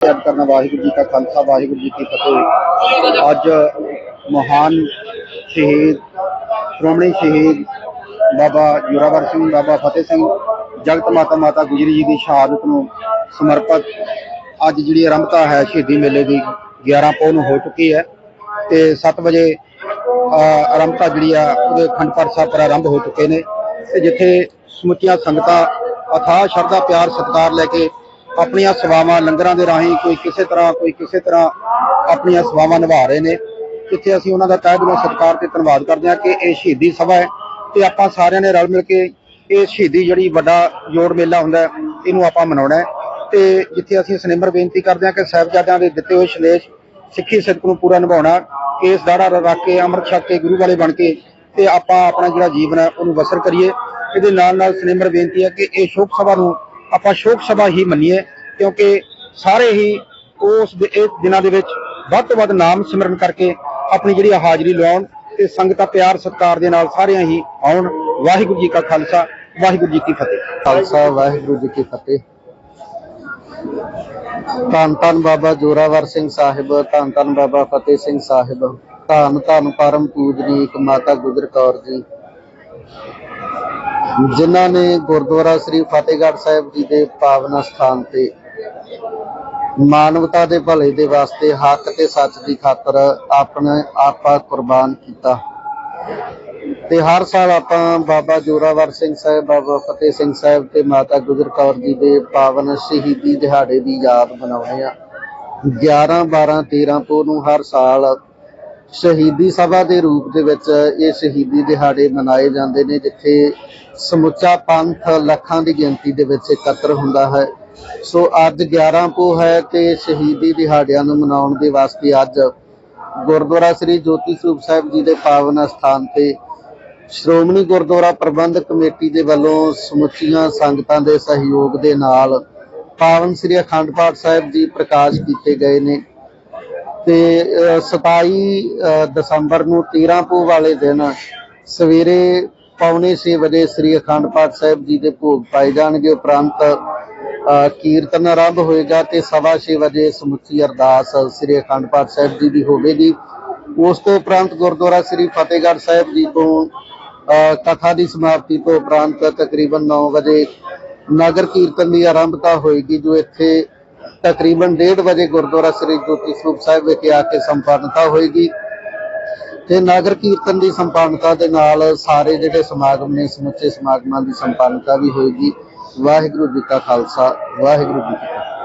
ਯਾਦ ਕਰਨਾ, ਵਾਹਿਗੁਰੂ ਜੀ ਕਾ ਖਾਲਸਾ, ਵਾਹਿਗੁਰੂ ਜੀ ਕੀ ਫਤਿਹ। ਅੱਜ ਮਹਾਨ ਸ਼ਹੀਦ, ਸ਼੍ਰੋਮਣੀ ਸ਼ਹੀਦ ਬਾਬਾ ਜੋਰਾਵਰ ਸਿੰਘ, ਬਾਬਾ ਫਤਿਹ ਸਿੰਘ, ਜਗਤ ਮਾਤਾ ਮਾਤਾ ਗੁਜਰੀ ਜੀ ਦੀ ਸ਼ਹਾਦਤ ਨੂੰ ਸਮਰਪਿਤ ਅੱਜ ਜਿਹੜੀ ਆਰੰਭਤਾ ਹੈ ਸ਼ਹੀਦੀ ਮੇਲੇ ਦੀ 11 ਪੌ ਨੂੰ ਹੋ ਚੁੱਕੀ ਹੈ ਤੇ 7 ਵਜੇ ਆਰੰਭਤਾ ਜਿਹੜੀ ਆ, ਉਹਦੇ ਖੰਡ ਪਾਠ ਸਾਹਿਬ ਪ੍ਰਾਰੰਭ ਹੋ ਚੁੱਕੇ ਨੇ। ਤੇ ਜਿੱਥੇ ਸਮੁੱਚੀਆਂ ਸੰਗਤਾਂ ਅਥਾਹ ਸ਼ਰਧਾ, ਪਿਆਰ, ਸਤਿਕਾਰ ਲੈ ਕੇ ਆਪਣੀਆਂ ਸੇਵਾਵਾਂ ਲੰਗਰਾਂ ਦੇ ਰਾਹੀਂ ਕੋਈ ਕਿਸੇ ਤਰ੍ਹਾਂ, ਕੋਈ ਕਿਸੇ ਤਰ੍ਹਾਂ ਆਪਣੀਆਂ ਸੇਵਾਵਾਂ ਨਿਭਾ ਰਹੇ ਨੇ। ਜਿੱਥੇ ਅਸੀਂ ਉਹਨਾਂ ਦਾ ਤਹਿ ਦਿਲੋਂ ਸਤਿਕਾਰ ਤੇ ਧੰਨਵਾਦ ਕਰਦੇ ਹਾਂ ਕਿ ਇਹ ਸ਼ਹੀਦੀ ਸਭਾ ਹੈ ਤੇ ਆਪਾਂ ਸਾਰਿਆਂ ਨੇ ਰਲ ਮਿਲ ਕੇ ਇਹ ਸ਼ਹੀਦੀ ਜਿਹੜੀ ਵੱਡਾ ਜੋੜ ਮੇਲਾ ਹੁੰਦਾ ਇਹਨੂੰ ਆਪਾਂ ਮਨਾਉਣਾ ਹੈ। ਤੇ ਜਿੱਥੇ ਅਸੀਂ ਸਨਿਮਰ ਬੇਨਤੀ ਕਰਦੇ ਹਾਂ ਕਿ ਸਾਹਿਬਜ਼ਾਦਿਆਂ ਦੇ ਦਿੱਤੇ ਹੋਏ ਸੰਦੇਸ਼ ਸਿੱਖੀ ਸਿੱਖ ਨੂੰ ਪੂਰਾ ਨਿਭਾਉਣਾ, ਕੇਸ ਦਾੜਾ ਰੱਖ ਕੇ, ਅੰਮ੍ਰਿਤ ਛਕ ਕੇ, ਗੁਰੂ ਵਾਲੇ ਬਣ ਕੇ ਤੇ ਆਪਾਂ ਆਪਣਾ ਜਿਹੜਾ ਜੀਵਨ ਹੈ ਉਹਨੂੰ ਬਸਰ ਕਰੀਏ। ਇਹਦੇ ਨਾਲ ਨਾਲ ਸਨਿਮਰ ਬੇਨਤੀ ਹੈ ਕਿ ਇਹ ਸ਼ੋਕ ਸਭਾ ਨੂੰ ਆਪਾਂ ਸ਼ੋਕ ਸਭਾ ਹੀ ਮੰਨੀਏ, ਕਿਉਂਕਿ ਸਾਰੇ ਹੀ ਉਸ ਦਿਨਾਂ ਦੇ ਵਿੱਚ ਵੱਧ ਤੋਂ ਵੱਧ ਨਾਮ ਸਿਮਰਨ ਕਰਕੇ ਆਪਣੀ ਜਿਹੜੀ ਹਾਜ਼ਰੀ ਲਵਾਉਣ ਤੇ ਸੰਗਤਾਂ ਪਿਆਰ ਸਤਿਕਾਰ ਦੇ ਨਾਲ ਸਾਰਿਆਂ ਹੀ ਆਉਣ। ਵਾਹਿਗੁਰੂ ਜੀ ਕਾ ਖਾਲਸਾ, ਵਾਹਿਗੁਰੂ ਜੀ ਕੀ ਫਤਿਹ। ਖਾਲਸਾ, ਵਾਹਿਗੁਰੂ ਜੀ ਕੀ ਫਤਿਹ। ਧੰਨ ਧੰਨ ਬਾਬਾ ਜੋਰਾਵਰ ਸਿੰਘ ਸਾਹਿਬ, ਧੰਨ ਧੰਨ ਬਾਬਾ ਫਤਿਹ ਸਿੰਘ ਸਾਹਿਬ, ਧੰਨ ਧੰਨ ਪਰਮ ਪੂਜਨੀਕ ਮਾਤਾ ਗੁਜਰ ਕੌਰ ਜੀ। ਜਿਨ੍ਹਾਂ ਨੇ ਗੁਰਦੁਆਰਾ ਸ੍ਰੀ ਫਤਿਹਗੜ੍ਹ ਸਾਹਿਬ ਜੀ ਦੇ ਪਾਵਨ ਸਥਾਨ ਤੇ ਮਾਨਵਤਾ ਦੇ ਭਲੇ ਦੇ ਵਾਸਤੇ ਹੱਕ ਤੇ ਸੱਚ ਦੀ ਖਾਤਰ ਆਪਣੇ ਆਪਾ ਕੁਰਬਾਨ ਕੀਤਾ। ਤੇ ਹਰ ਸਾਲ ਆਪਾਂ ਬਾਬਾ ਜੋਰਾਵਰ ਸਿੰਘ ਸਾਹਿਬ, ਬਾਬਾ ਫਤਿਹ ਸਿੰਘ ਸਾਹਿਬ ਤੇ ਮਾਤਾ ਗੁਜਰ ਕੌਰ ਜੀ ਦੇ ਪਾਵਨ ਸ਼ਹੀਦੀ ਦਿਹਾੜੇ ਦੀ ਯਾਦ ਮਨਾਉਂਦੇ ਆ 11 12 13 ਪੋ ਨੂੰ ਹਰ ਸਾਲ ਸ਼ਹੀਦੀ ਸਭਾ ਦੇ ਰੂਪ ਦੇ ਵਿੱਚ ਇਹ ਸ਼ਹੀਦੀ ਦਿਹਾੜੇ ਮਨਾਏ ਜਾਂਦੇ ਨੇ, ਜਿੱਥੇ ਸਮੁੱਚਾ ਪੰਥ ਲੱਖਾਂ ਦੀ ਗਿਣਤੀ ਦੇ ਵਿੱਚ ਇਕੱਤਰ ਹੁੰਦਾ ਹੈ। ਸੋ ਅੱਜ 11 ਪੋ ਹੈ ਤੇ ਸ਼ਹੀਦੀ ਦਿਹਾੜਿਆਂ ਨੂੰ ਮਨਾਉਣ ਦੇ ਵਾਸਤੇ ਅੱਜ ਗੁਰਦੁਆਰਾ ਸ੍ਰੀ ਜੋਤੀ ਸਰੂਪ ਸਾਹਿਬ ਜੀ ਦੇ ਪਾਵਨ ਸਥਾਨ ਤੇ ਸ਼੍ਰੋਮਣੀ ਗੁਰਦੁਆਰਾ ਪ੍ਰਬੰਧਕ ਕਮੇਟੀ ਦੇ ਵੱਲੋਂ ਸਮੁੱਚੀਆਂ ਸੰਗਤਾਂ ਦੇ ਸਹਿਯੋਗ ਦੇ ਨਾਲ ਪਾਵਨ ਸ੍ਰੀ ਅਖੰਡ ਪਾਠ ਸਾਹਿਬ ਜੀ ਪ੍ਰਕਾਸ਼ ਕੀਤੇ ਗਏ ਨੇ। ਤੇ 27 ਦਸੰਬਰ ਨੂੰ 13 ਪੋ ਵਾਲੇ ਦਿਨ ਸਵੇਰੇ ਪੌਣੇ 6 ਵਜੇ ਸ੍ਰੀ ਅਖੰਡ ਪਾਠ ਸਾਹਿਬ ਜੀ ਦੇ ਭੋਗ ਪਾਏ ਜਾਣਗੇ। ਉਪਰੰਤ ਕੀਰਤਨ ਆਰੰਭ ਹੋਏਗਾ ਤੇ ਸਵਾ ਛੇ ਵਜੇ ਸਮੁੱਚੀ ਅਰਦਾਸ ਸ੍ਰੀ ਅਖੰਡ ਪਾਠ ਸਾਹਿਬ ਜੀ ਦੀ ਹੋਵੇਗੀ। ਉਸ ਤੋਂ ਉਪਰੰਤ ਗੁਰਦੁਆਰਾ ਸ੍ਰੀ ਫਤਿਹਗੜ੍ਹ ਸਾਹਿਬ ਜੀ ਤੋਂ ਕਥਾ ਦੀ ਸਮਾਪਤੀ ਤੋਂ ਉਪਰੰਤ ਤਕਰੀਬਨ 9 ਵਜੇ ਨਗਰ ਕੀਰਤਨ ਦੀ ਆਰੰਭਤਾ ਹੋਏਗੀ, ਜੋ ਇੱਥੇ ਤਕਰੀਬਨ 1:30 ਵਜੇ ਗੁਰਦੁਆਰਾ ਸ੍ਰੀ ਜੋਤੀ ਸਰੂਪ ਸਾਹਿਬ ਵਿਖੇ ਆ ਕੇ ਸੰਪੰਨਤਾ ਹੋਏਗੀ ਤੇ ਨਗਰ ਕੀਰਤਨ ਦੀ ਸੰਪੰਨਤਾ ਦੇ ਨਾਲ ਸਾਰੇ ਜਿਹੜੇ ਸਮਾਗਮ ਨੇ, ਸਮੁੱਚੇ ਸਮਾਗਮਾਂ ਦੀ ਸੰਪੰਨਤਾ ਵੀ ਹੋਏਗੀ। ਵਾਹਿਗੁਰੂ ਜੀ ਕਾ ਖਾਲਸਾ, ਵਾਹਿਗੁਰੂ ਜੀ ਕੀ ਫਤਿਹ।